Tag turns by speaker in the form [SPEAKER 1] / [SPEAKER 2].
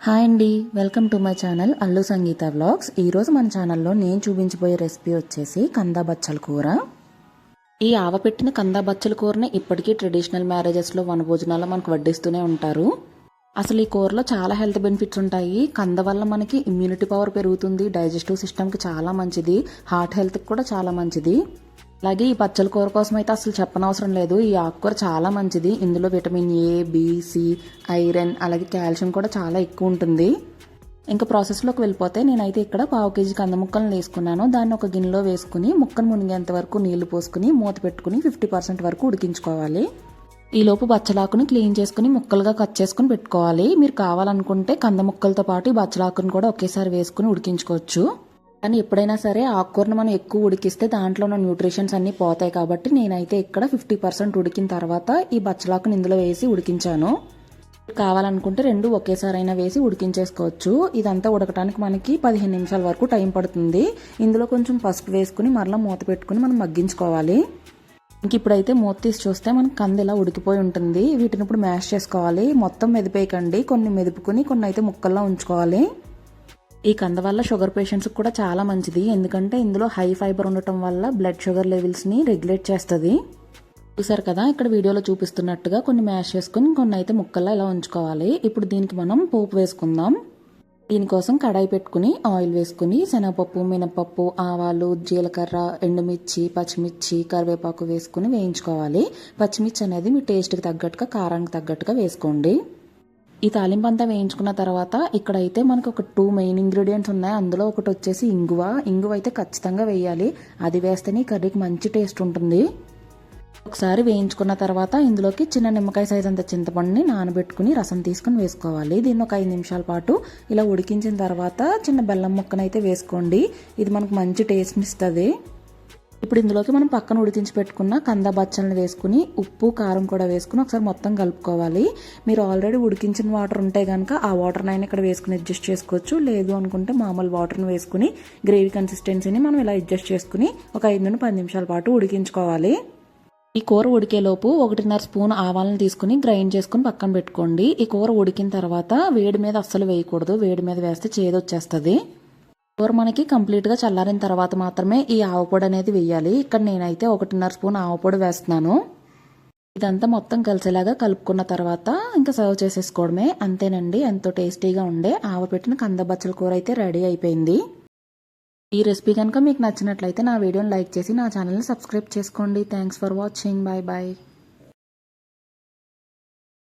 [SPEAKER 1] Hi అండి. Welcome to my channel Allu Sangeetha vlogs. ఈరోజు మన ఛానల్లో నేను చూపించబోయే రెసిపీ వచ్చేసి కందా బచ్చల కూర. ఈ ఆవపెట్టిన కందా బచ్చల కూరని ఇప్పటికీ ట్రెడిషనల్ మ్యారేజెస్లో వనభోజనాల్లో మనకు వడ్డిస్తూనే ఉంటారు. అసలు ఈ కూరలో చాలా హెల్త్ బెనిఫిట్స్ ఉంటాయి. కంద వల్ల మనకి ఇమ్యూనిటీ పవర్ పెరుగుతుంది. డైజెస్టివ్ సిస్టమ్కి చాలా మంచిది. హార్ట్ హెల్త్కి కూడా చాలా మంచిది. అలాగే ఈ పచ్చల కూర కోసం అయితే అసలు చెప్పనవసరం లేదు. ఈ ఆకుకూర చాలా మంచిది. ఇందులో vitamin A B C iron అలాగే కాల్షియం కూడా చాలా ఎక్కువ ఉంటుంది. ఇంకా ప్రాసెస్లోకి వెళ్ళిపోతే నేనైతే ఇక్కడ పావు కేజీ కంద ముక్కలను వేసుకున్నాను. దాన్ని ఒక గిన్నెలో వేసుకుని ముక్కను మునిగేంత వరకు నీళ్ళు పోసుకుని మూత పెట్టుకుని ఫిఫ్టీ పర్సెంట్ వరకు ఉడికించుకోవాలి. ఈ లోపు బచ్చలాకుని క్లీన్ చేసుకుని ముక్కలుగా కట్ చేసుకుని పెట్టుకోవాలి. మీరు కావాలనుకుంటే కంద ముక్కలతో పాటు ఈ బచ్చలాకుని కూడా ఒకేసారి వేసుకుని ఉడికించుకోవచ్చు. కానీ ఎప్పుడైనా సరే ఆకుకూరను మనం ఎక్కువ ఉడికిస్తే దాంట్లో ఉన్న న్యూట్రిషన్స్ అన్నీ పోతాయి కాబట్టి నేనైతే ఇక్కడ ఫిఫ్టీ పర్సెంట్ ఉడికిన తర్వాత ఈ బచ్చలాకుని ఇందులో వేసి ఉడికించాను. కావాలనుకుంటే రెండు ఒకేసారి అయినా వేసి ఉడికించేసుకోవచ్చు. ఇదంతా ఉడకడానికి మనకి పదిహేను నిమిషాల వరకు టైం పడుతుంది. ఇందులో కొంచెం పసుపు వేసుకుని మరలా మూత పెట్టుకుని మనం మగ్గించుకోవాలి. ఇంక ఇప్పుడైతే మూత తీసి చూస్తే మనకి కంది ఇలా ఉడికిపోయి ఉంటుంది. వీటిని ఇప్పుడు మ్యాష్ చేసుకోవాలి. మొత్తం మెదిపేయకండి. కొన్ని మెదుపుకుని కొన్ని అయితే ముక్కల్లో ఉంచుకోవాలి. ఈ కంద వల్ల షుగర్ పేషెంట్స్కి కూడా చాలా మంచిది. ఎందుకంటే ఇందులో హై ఫైబర్ ఉండటం వల్ల బ్లడ్ షుగర్ లెవెల్స్ని రెగ్యులేట్ చేస్తుంది. చూసారు కదా ఇక్కడ వీడియోలో చూపిస్తున్నట్టుగా కొన్ని మ్యాష్ చేసుకుని కొన్ని అయితే ముక్కల్లా ఇలా ఉంచుకోవాలి. ఇప్పుడు దీనికి మనం పోపు వేసుకుందాం. దీనికోసం కడాయి పెట్టుకుని ఆయిల్ వేసుకుని శనగపప్పు మినపప్పు ఆవాలు జీలకర్ర ఎండుమిర్చి పచ్చిమిర్చి కరివేపాకు వేసుకుని వేయించుకోవాలి. పచ్చిమిర్చి అనేది మీ టేస్ట్కి తగ్గట్టుగా కారానికి తగ్గట్టుగా వేసుకోండి. ఈ తాలింపు అంతా వేయించుకున్న తర్వాత ఇక్కడైతే మనకు ఒక టూ మెయిన్ ఇంగ్రీడియంట్స్ ఉన్నాయి. అందులో ఒకటి వచ్చేసి ఇంగువ. ఇంగువ అయితే ఖచ్చితంగా వేయాలి. అది వేస్తేనే కర్రీకి మంచి టేస్ట్ ఉంటుంది. ఒకసారి వేయించుకున్న తర్వాత ఇందులోకి చిన్న నిమ్మకాయ సైజ్ అంత చింతపండుని నానబెట్టుకుని రసం తీసుకుని వేసుకోవాలి. దీన్ని ఒక ఐదు నిమిషాల పాటు ఇలా ఉడికించిన తర్వాత చిన్న బెల్లం ముక్కనైతే వేసుకోండి. ఇది మనకు మంచి టేస్ట్ని ఇస్తుంది. ఇప్పుడు ఇందులోకి మనం పక్కన ఉడికించి పెట్టుకున్న కంద బచ్చలను వేసుకుని ఉప్పు కారం కూడా వేసుకుని ఒకసారి మొత్తం కలుపుకోవాలి. మీరు ఆల్రెడీ ఉడికించిన వాటర్ ఉంటే కనుక ఆ వాటర్నైనా ఇక్కడ వేసుకుని అడ్జస్ట్ చేసుకోవచ్చు. లేదు అనుకుంటే మామూలు వాటర్ని వేసుకుని గ్రేవీ కన్సిస్టెన్సీని మనం ఇలా అడ్జస్ట్ చేసుకుని ఒక ఐదు నుండి పది నిమిషాల పాటు ఉడికించుకోవాలి. ఈ కూర ఉడికేలోపు ఒకటిన్నర స్పూన్ ఆవాలను తీసుకుని గ్రైండ్ చేసుకుని పక్కన పెట్టుకోండి. ఈ కూర ఉడికిన తర్వాత వేడి మీద అస్సలు వేయకూడదు. వేడి మీద వేస్తే చేదొచ్చేస్తుంది. కూర మనకి కంప్లీట్గా చల్లారిన తర్వాత మాత్రమే ఈ ఆవపొడి అనేది వేయాలి. ఇక్కడ నేనైతే ఒకటిన్నర స్పూన్ ఆవపొడి వేస్తున్నాను. ఇదంతా మొత్తం కలిసేలాగా కలుపుకున్న తర్వాత ఇంకా సర్వ్ చేసేసుకోవడమే. అంతేనండి ఎంతో టేస్టీగా ఉండే ఆవ పెట్టిన కంద బచ్చల కూర అయితే రెడీ అయిపోయింది. ఈ రెసిపీ కనుక మీకు నచ్చినట్లయితే నా వీడియోని లైక్ చేసి నా ఛానల్ని సబ్స్క్రైబ్ చేసుకోండి. Thanks for watching. Bye bye